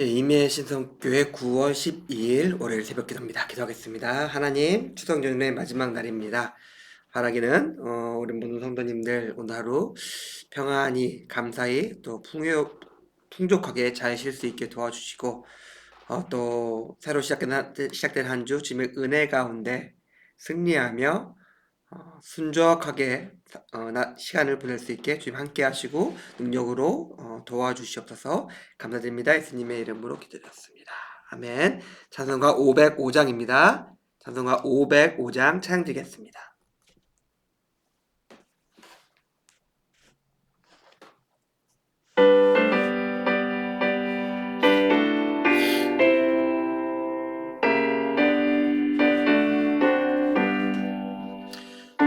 예, 임의 신성교회 9월 12일 월요일 새벽 기도입니다. 기도하겠습니다. 하나님, 추석 연휴의 마지막 날입니다. 바라기는 어, 우리 모든 성도님들 오늘 하루 평안히 감사히 또 풍요, 풍족하게 잘 쉴 수 있게 도와주시고 어, 또 새로 시작된, 한- 시작된 한 주 주님의 은혜 가운데 승리하며 어, 순조하게 어, 나- 시간을 보낼 수 있게 주님 함께 하시고 능력으로 어, 도와주시옵소서 감사드립니다. 예수님의 이름으로 기도드렸습니다. 아멘. 찬송가 505장입니다. 찬송가 505장 찬양 드리겠습니다.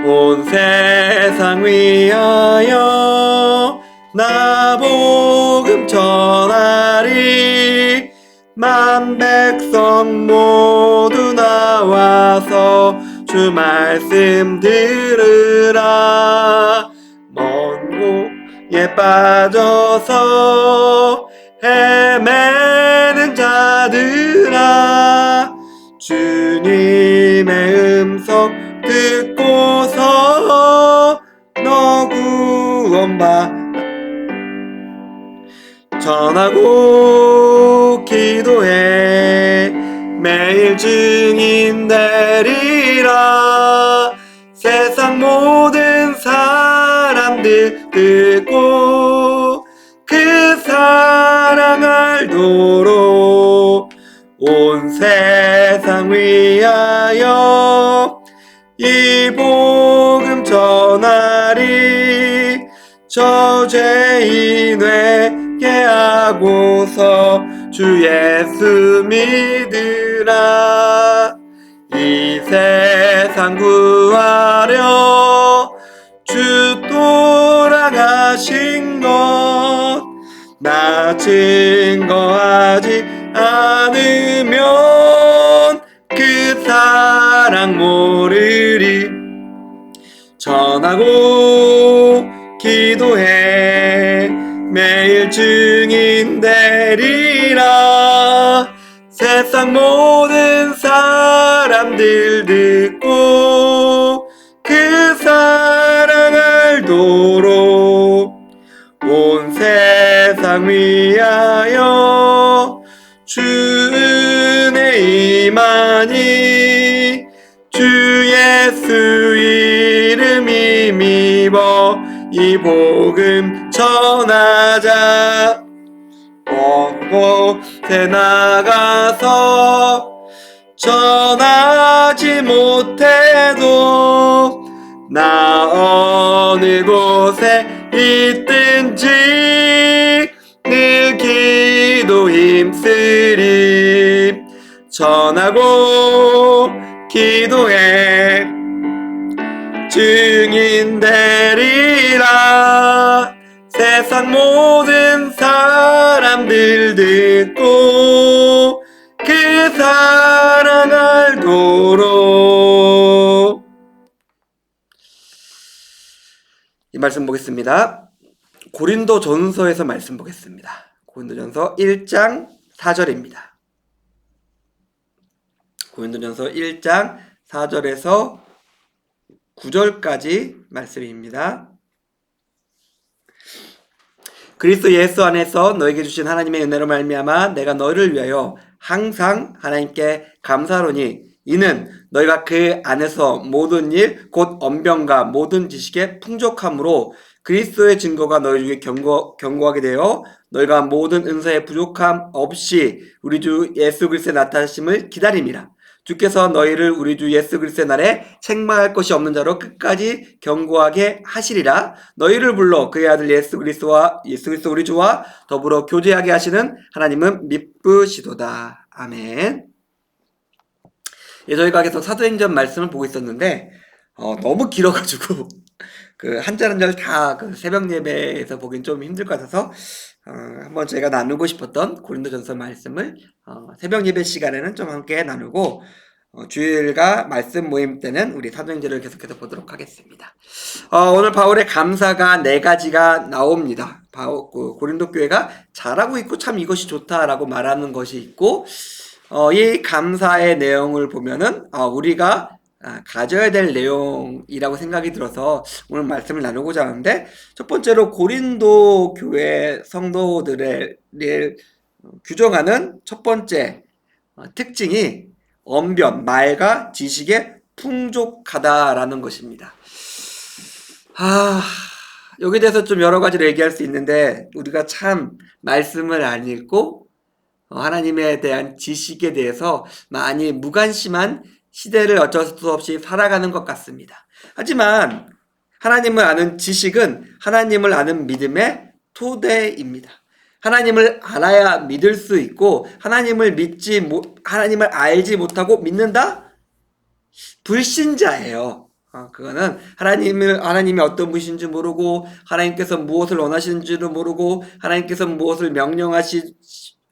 온 세상 위하여 나 복음 전하리. 만 백성 모두 나와서 주 말씀 들으라. 먼 곳에 빠져서 구원받 전하고 기도해. 매일 증인 되리라. 세상 모든 사람들 듣고 그 사랑 알도 하고서 주 예수 믿으라. 이 세상 구하려 주 돌아가신 것 나 증거하지 않으면 그 사랑 모르리 전하고 세상 모든 사람들 듣고 그 사랑 알도록 온 세상 위하여 주 은혜 임하니 주 예수 이름 힘입어 이 복음 전하자. 먼 곳에 나가서 전하지 못해도 나 어느 곳에 있든지 늘 기도 힘쓰리 전하고 기도해. 증인 되리라. 세상 모든 사람 들 듣고 그 사랑 알도록 이 말씀 보겠습니다. 고린도 전서에서 말씀 보겠습니다. 고린도 전서 1장 4절입니다. 고린도 전서 1장 4절에서 9절까지 말씀입니다. 그리스도 예수 안에서 너에게 주신 하나님의 은혜로 말미암아 내가 너희를 위하여 항상 하나님께 감사하노니 이는 너희가 그 안에서 모든 일 곧 언변과 모든 지식의 풍족함으로 그리스도의 증거가 너희 중에 경고, 경고하게 되어 너희가 모든 은사의 부족함 없이 우리 주 예수 그리스도의 나타나심을 기다림이라 주께서 너희를 우리 주 예수 그리스도의 날에 책망할 것이 없는 자로 끝까지 경고하게 하시리라. 너희를 불러 그의 아들 예수 그리스도와 예수 그리스도 우리 주와 더불어 교제하게 하시는 하나님은 미쁘시도다. 아멘. 예, 저희가 계속 사도행전 말씀을 보고 있었는데 어, 너무 길어가지고 그 한 절 한 절 다 그 새벽 예배에서 보긴 좀 힘들 것 같아서 어, 한번 저희가 나누고 싶었던 고린도전서 말씀을 어, 새벽 예배 시간에는 좀 함께 나누고 어, 주일과 말씀 모임 때는 우리 사도행전을 계속해서 보도록 하겠습니다. 어, 오늘 바울의 감사가 네 가지가 나옵니다. 바울, 그 고린도 교회가 잘하고 있고 참 이것이 좋다라고 말하는 것이 있고 어, 이 감사의 내용을 보면은 어, 우리가 아, 가져야 될 내용이라고 생각이 들어서 오늘 말씀을 나누고자 하는데 첫 번째로 고린도 교회 성도들을 규정하는 첫 번째 어, 특징이 언변, 말과 지식에 풍족하다라는 것입니다. 아, 여기에 대해서 좀 여러 가지로 얘기할 수 있는데 우리가 참 말씀을 안 읽고 어, 하나님에 대한 지식에 대해서 많이 무관심한 시대를 어쩔 수 없이 살아가는 것 같습니다. 하지만 하나님을 아는 지식은 하나님을 아는 믿음의 토대입니다. 하나님을 알아야 믿을 수 있고 하나님을 믿지 못 하나님을 알지 못하고 믿는다 불신자예요. 어, 그거는 하나님을 하나님이 어떤 분이신지 모르고 하나님께서 무엇을 원하시는지도 모르고 하나님께서 무엇을 명령하시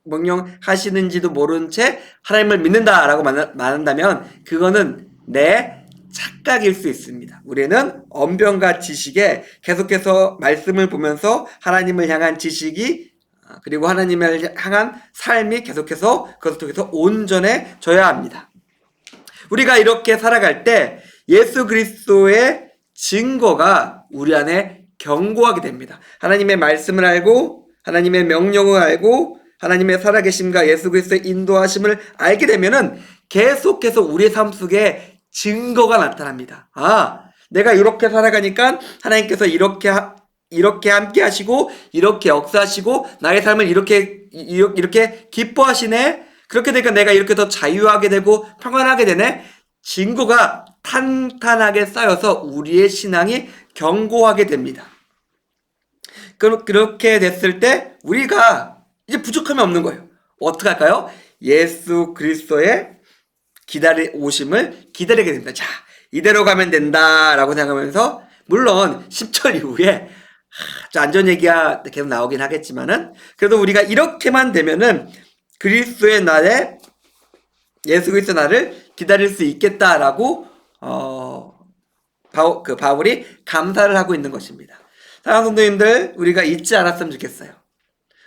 명령하시는지도 모른 채 하나님을 믿는다라고 말한다면 그거는 내 착각일 수 있습니다. 우리는 언변과 지식에 계속해서 말씀을 보면서 하나님을 향한 지식이 아, 그리고 하나님을 향한 삶이 계속해서 그것을 통해서 온전해져야 합니다. 우리가 이렇게 살아갈 때 예수 그리스도의 증거가 우리 안에 견고하게 됩니다. 하나님의 말씀을 알고 하나님의 명령을 알고 하나님의 살아계심과 예수 그리스도의 인도하심을 알게 되면은 계속해서 우리의 삶 속에 증거가 나타납니다. 아, 내가 이렇게 살아가니까 하나님께서 이렇게 하, 이렇게 함께 하시고 이렇게 역사하시고 나의 삶을 이렇게 이렇게 기뻐하시네. 그렇게 되니까 내가 이렇게 더 자유하게 되고 평안하게 되네. 증거가 탄탄하게 쌓여서 우리의 신앙이 견고하게 됩니다. 그렇게 됐을 때 우리가 이제 부족함이 없는 거예요. 어떻게 할까요? 예수 그리스도의 기다리 오심을 기다리게 됩니다. 자, 이대로 가면 된다라고 생각하면서 물론 10절 이후에 하, 안전 얘기가 계속 나오긴 하겠지만은 그래도 우리가 이렇게만 되면은 그리스도의 날에 예수 그리스도 날을 기다릴 수 있겠다라고 어, 바울, 그 바울이 감사를 하고 있는 것입니다. 사랑하는 성도님들 우리가 잊지 않았으면 좋겠어요.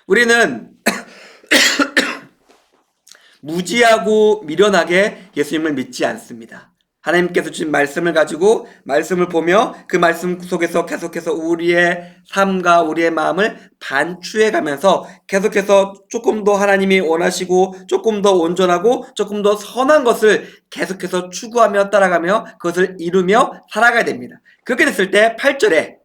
우리는 무지하고 미련하게 예수님을 믿지 않습니다. 하나님께서 주신 말씀을 가지고 말씀을 보며 그 말씀 속에서 계속해서 우리의 삶과 우리의 마음을 반추해 가면서 계속해서 조금 더 하나님이 원하시고 조금 더 온전하고 조금 더 선한 것을 계속해서 추구하며 따라가며 그것을 이루며 살아가야 됩니다. 그렇게 됐을 때 8절에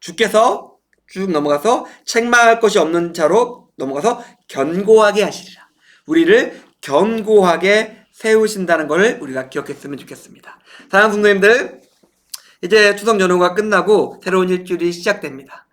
주께서 쭉 넘어가서 책망할 것이 없는 자로 넘어가서 견고하게 하시리라. 우리를 견고하게 세우신다는 것을 우리가 기억했으면 좋겠습니다. 사랑하는 성도님들, 이제 추석 연휴가 끝나고 새로운 일주일이 시작됩니다.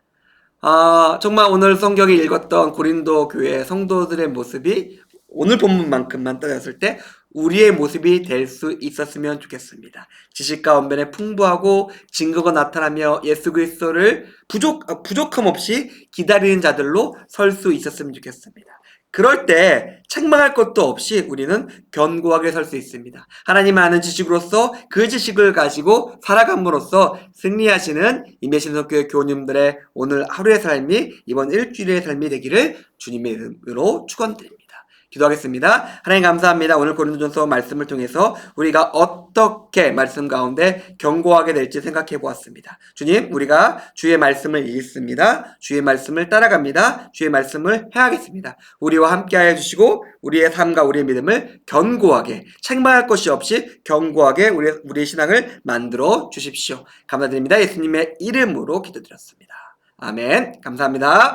아, 정말 오늘 성경에 읽었던 고린도 교회 성도들의 모습이 오늘 본문만큼만 따졌을 때 우리의 모습이 될 수 있었으면 좋겠습니다. 지식과 언변에 풍부하고 증거가 나타나며 예수 그리스도를 부족 부족함 없이 기다리는 자들로 설 수 있었으면 좋겠습니다. 그럴 때 책망할 것도 없이 우리는 견고하게 설 수 있습니다. 하나님 아는 지식으로서 그 지식을 가지고 살아감으로써 승리하시는 임예신성교회 교우님들의 오늘 하루의 삶이 이번 일주일의 삶이 되기를 주님의 이름으로 축원드립니다. 기도하겠습니다. 하나님 감사합니다. 오늘 고린도전서 말씀을 통해서 우리가 어떻게 말씀 가운데 견고하게 될지 생각해 보았습니다. 주님, 우리가 주의 말씀을 읽습니다. 주의 말씀을 따라갑니다. 주의 말씀을 해야겠습니다. 우리와 함께하여 주시고 우리의 삶과 우리의 믿음을 견고하게 책망할 것이 없이 견고하게 우리 우리의 신앙을 만들어 주십시오. 감사드립니다. 예수님의 이름으로 기도드렸습니다. 아멘. 감사합니다.